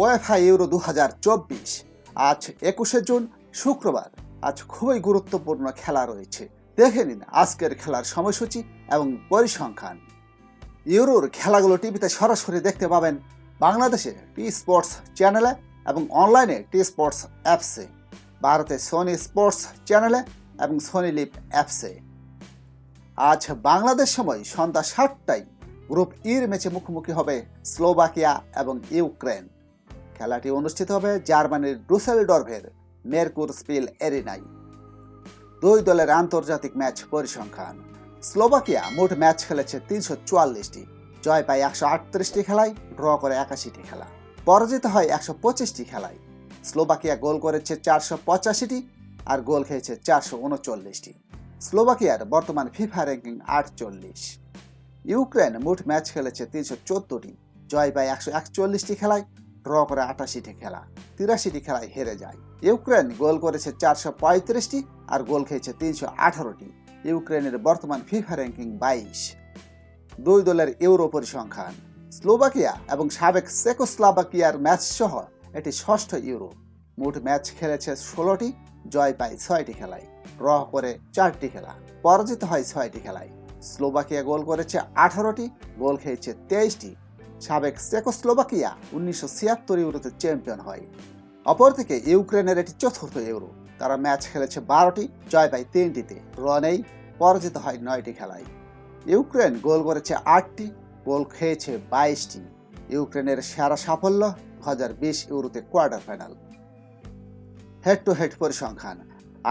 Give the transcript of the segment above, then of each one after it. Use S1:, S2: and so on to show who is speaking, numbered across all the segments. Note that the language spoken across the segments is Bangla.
S1: ওয়েফা ইউরো দু হাজার চব্বিশ। আজ একুশে জুন, শুক্রবার। আজ খুবই গুরুত্বপূর্ণ খেলা রয়েছে। দেখে নিন আজকের খেলার সময়সূচি এবং পরিসংখ্যান। ইউরোর খেলাগুলো টিভিতে সরাসরি দেখতে পাবেন বাংলাদেশে টি স্পোর্টস চ্যানেলে এবং অনলাইনে টি স্পোর্টস অ্যাপসে ভারতে সোনি স্পোর্টস চ্যানেলে এবং সোনি লিপ অ্যাপসে। আজ বাংলাদেশ সময় সন্ধ্যা সাতটায় গ্রুপ ইর ম্যাচে মুখোমুখি হবে স্লোভাকিয়া এবং ইউক্রেন। খেলাটি অনুষ্ঠিত হবে জার্মানির ডুসেলডর্ভের মেরকুর স্পিল এরিনাই। দুই দলের আন্তর্জাতিক ম্যাচ পরিসংখ্যান। স্লোভাকিয়া মোট ম্যাচ খেলেছে তিনশো চুয়াল্লিশটি। জয় পায় একশো আটত্রিশটি খেলায়, ড্র করে একাশিটি খেলা। পরাজিত হয় একশো পঁচিশটি খেলায়। স্লোভাকিয়া গোল করেছে চারশো পঁচাশিটি আর গোল খেয়েছে চারশো উনচল্লিশটি। স্লোভাকিয়ার বর্তমান ফিফা র্যাঙ্কিং আটচল্লিশ। ইউক্রেন মোট ম্যাচ খেলেছে তিনশো চোদ্দটি। জয় পায় একশো একচল্লিশটি খেলায় ড্র করে আটাশিটি খেলা, তিরাশিটি খেলায় হেরে যায়। ইউক্রেন গোল করেছে চারশো পঁয়ত্রিশটি আর গোল খেয়েছে তিনশো আঠারোটি। ইউক্রেনের বর্তমান ফিফা র্যাঙ্কিং বাইশ। দুই দলের ইউরো পরিসংখ্যান, স্লোভাকিয়া এবং সাবেক চেকোস্লাভাকিয়ার ম্যাচ সহ এটি ষষ্ঠ ইউরো। মোট ম্যাচ খেলেছে ষোলোটি, জয় পায় ছয়টি খেলায়, ড্র করে চারটি খেলা, পরাজিত হয় ছয়টি খেলায়। স্লোভাকিয়া গোল করেছে আঠারোটি, গোল খেয়েছে তেইশটি সাবেক চেকোস্লোভাকিয়া উনিশশো ছিয়াত্তর ইউরোতে চ্যাম্পিয়ন হয়। অপরদিকে ইউক্রেনের এটি চতুর্থ ইউরো, তারা ম্যাচ খেলেছে বারোটি, জয় পায় তিনটিতে। ড্র নেই পরাজিত হয় নয়টি খেলায়। ইউক্রেন গোল করেছে আটটি, গোল খেয়েছে বাইশটি। ইউক্রেনের সেরা সাফল্য দু হাজার বিশ ইউরোতে quarter final. Head to head পরিসংখ্যান।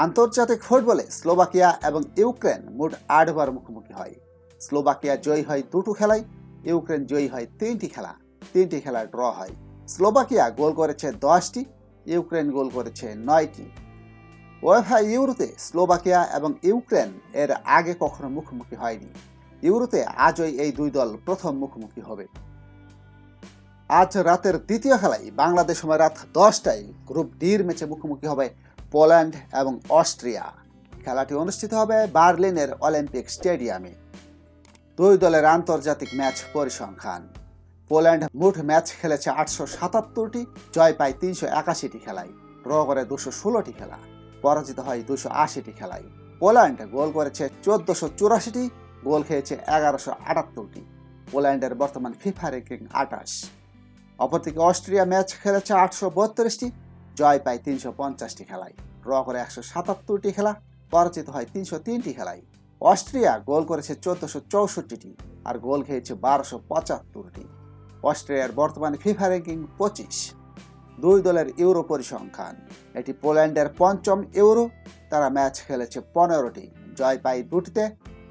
S1: আন্তর্জাতিক ফুটবলে স্লোভাকিয়া এবং ইউক্রেন মোট আটবার মুখোমুখি হয়। স্লোভাকিয়া জয়ী হয় দুটো খেলায় ইউক্রেন জয়ী হয় তিনটি খেলা তিনটি খেলা ড্র হয়। স্লোভাকিয়া গোল করেছে দশটি, ইউক্রেন গোল করেছে নয়টি। ওয়েফা ইউরোতে স্লোভাকিয়া এবং ইউক্রেন এর আগে কখনো মুখোমুখি হয়নি। ইউরোতে আজই এই দুই দল প্রথম মুখোমুখি হবে। আজ রাতের দ্বিতীয় খেলায় বাংলাদেশ সময় রাত দশটায় গ্রুপ ডির ম্যাচে মুখোমুখি হবে পোল্যান্ড এবং অস্ট্রিয়া। খেলাটি অনুষ্ঠিত হবে বার্লিনের অলিম্পিক স্টেডিয়ামে। দুই দলের আন্তর্জাতিক ম্যাচ পরিসংখ্যান। পোল্যান্ড মোট ম্যাচ খেলেছে আটশো সাতাত্তরটি, জয় পায় তিনশো একাশিটি খেলায়। ড্র করে দুশো ষোলোটি খেলা, পরাজিত হয় দুশো আশিটি খেলায়। পোল্যান্ড গোল করেছে চোদ্দশো চুরাশিটি, গোল খেয়েছে এগারোশো আটাত্তরটি। পোল্যান্ডের বর্তমান ফিফা র্যাঙ্কিং আটাশ অপরদিকে অস্ট্রিয়া ম্যাচ খেলেছে আটশো বত্রিশটি, জয় পায় তিনশো পঞ্চাশটি খেলায়। ড্র করে একশো সাতাত্তরটি খেলা, পরাজিত হয় তিনশো তিনটি খেলায়। অস্ট্রিয়া গোল করেছে চোদ্দশো চৌষট্টিটি আর গোল খেয়েছে বারোশো পঁচাত্তরটি। অস্ট্রিয়ার বর্তমানে ফিফা র্যাঙ্কিং পঁচিশ। দুই দলের ইউরো পরিসংখ্যান। এটি পোল্যান্ডের পঞ্চম ইউরো। তারা ম্যাচ খেলেছে পনেরোটি। জয় পায় দুটিতে,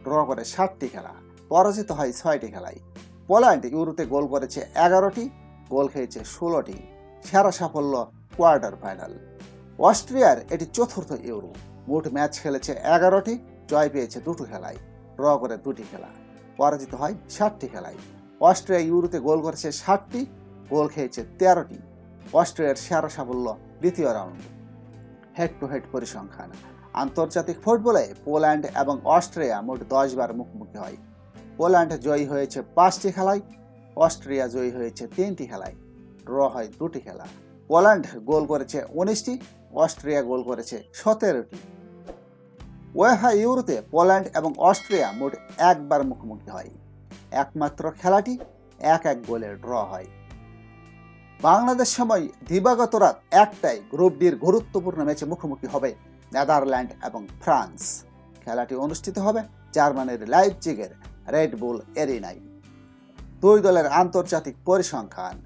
S1: ড্র করে ষাটটি খেলা। পরাজিত হয় ছয়টি খেলায়। পোল্যান্ড ইউরোতে গোল করেছে এগারোটি, গোল খেয়েছে ষোলোটি। সেরা সাফল্য কোয়ার্টার ফাইনাল। অস্ট্রিয়ার এটি চতুর্থ ইউরো। মোট ম্যাচ খেলেছে এগারোটি জয় পেয়েছে দুটো খেলায়, ড্র করে দুটি খেলা। পরাজিত হয় ষাটটি খেলায়। অস্ট্রিয়া ইউরোতে গোল করেছে ষাটটি, গোল খেয়েছে তেরোটি। অস্ট্রেলিয়ার সেরা সাফল্য দ্বিতীয় রাউন্ড। হেড টু হেড পরিসংখ্যান। আন্তর্জাতিক ফুটবলে পোল্যান্ড এবং অস্ট্রেলিয়া মোট দশবার মুখোমুখি হয়। পোল্যান্ড জয়ী হয়েছে পাঁচটি খেলায়, অস্ট্রিয়া জয়ী হয়েছে তিনটি খেলায়। ড্র হয় দুটি খেলা। পোল্যান্ড গোল করেছে উনিশটি অস্ট্রেলিয়া গোল করেছে সতেরোটি। ওয়েফা ইউরোতে পোল্যান্ড এবং অস্ট্রিয়া মোট একবার মুখোমুখি হয়। একমাত্র খেলাটি এক এক গোলে ড্র হয়। বাংলাদেশ সময় দিবাগত রাত একটাই গ্রুপ ডির গুরুত্বপূর্ণ ম্যাচে মুখোমুখি হবে নেদারল্যান্ড এবং ফ্রান্স। খেলাটি অনুষ্ঠিত হবে জার্মানির লাইপজিগের রেড বুল এরিনায় দুই দলের আন্তর্জাতিক পরিসংখ্যান।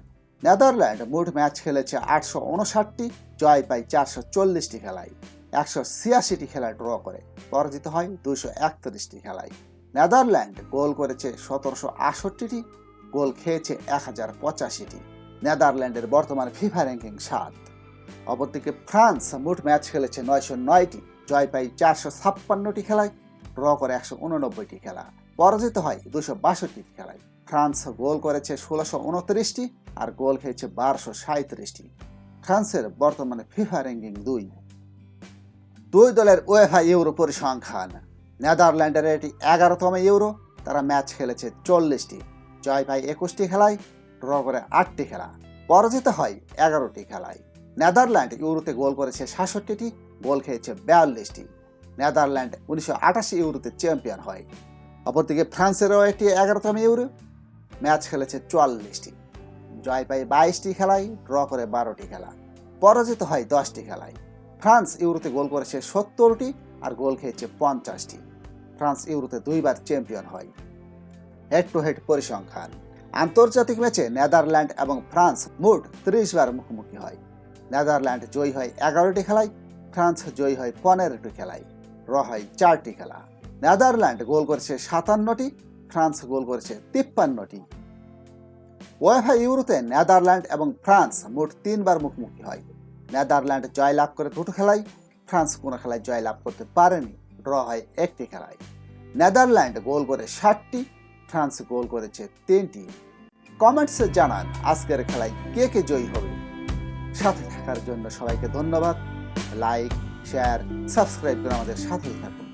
S1: নেদারল্যান্ড মোট ম্যাচ খেলেছে আটশো উনষাটটি, জয় পায় চারশো চল্লিশটি খেলায়। একশো ছিয়াশিটি খেলায় ড্র করে। পরাজিত হয় দুইশো একত্রিশটি খেলায়। নেদারল্যান্ড গোল করেছে সতেরোশো আটষট্টিটি, গোল খেয়েছে এক হাজার পঁচাশিটি। নেদারল্যান্ডের বর্তমান ফিফা র্যাঙ্কিং সাত। অপরদিকে ফ্রান্স মোট ম্যাচ খেলেছে নয়শো নয়টি, জয় পায় চারশো ছাপ্পান্নটি খেলায়, ড্র করে একশো উননব্বইটি খেলা। পরাজিত হয় দুশো বাষট্টিটি খেলায়। ফ্রান্স গোল করেছে ষোলোশো উনত্রিশটি আর গোল খেয়েছে বারোশো সাঁত্রিশটি ফ্রান্সের বর্তমানে ফিফা র্যাঙ্কিং দুই। দুই দলের ওয়েফা ইউরো পরিসংখ্যান। নেদারল্যান্ডের এটি এগারোতম ইউরো, তারা ম্যাচ খেলেছে চল্লিশটি। জয় পায় একুশটি খেলায় ড্র করে আটটি খেলা। পরাজিত হয় এগারোটি খেলায়। নেদারল্যান্ড ইউরোতে গোল করেছে সাতষট্টিটি, গোল খেয়েছে বিয়াল্লিশটি। নেদারল্যান্ড উনিশশো আটাশি ইউরোতে চ্যাম্পিয়ন হয়। অপরদিকে ফ্রান্সেরও একটি এগারোতম ইউরো, ম্যাচ খেলেছে চুয়াল্লিশটি। জয় পায় বাইশটি খেলায়, ড্র করে বারোটি খেলা। পরাজিত হয় দশটি খেলায়। ফ্রান্স ইউরোতে গোল করেছে সত্তরটি আর গোল খেয়েছে পঞ্চাশটি। ফ্রান্স ইউরোতে দুইবার চ্যাম্পিয়ন হয়। হেড টু হেড পরিসংখ্যান। আন্তর্জাতিক ম্যাচে নেদারল্যান্ড এবং ফ্রান্স মোট ত্রিশ বার মুখোমুখি হয়। নেদারল্যান্ড জয়ী হয় এগারোটি খেলায়, ফ্রান্স জয়ী হয় পনেরোটি খেলায়, র হয় চারটি খেলা। নেদারল্যান্ড গোল করেছে সাতান্নটি, ফ্রান্স গোল করেছে তিপ্পান্নটি। ওয়েফা ইউরোতে নেদারল্যান্ড এবং ফ্রান্স মোট তিনবার মুখোমুখি হয়। নেদারল্যান্ড জয়লাভ করে দুটো খেলায় ফ্রান্স কোনো খেলায় জয়লাভ করতে পারেনি, ড্র হয় একটি খেলায়। নেদারল্যান্ড গোল করে ষাটটি, ফ্রান্স গোল করেছে তিনটি। কমেন্টসে জানান আজকের খেলায় কে কে জয়ী হবে। সাথে থাকার জন্য সবাইকে ধন্যবাদ। লাইক, শেয়ার, সাবস্ক্রাইব করে আমাদের সাথেই থাকুন।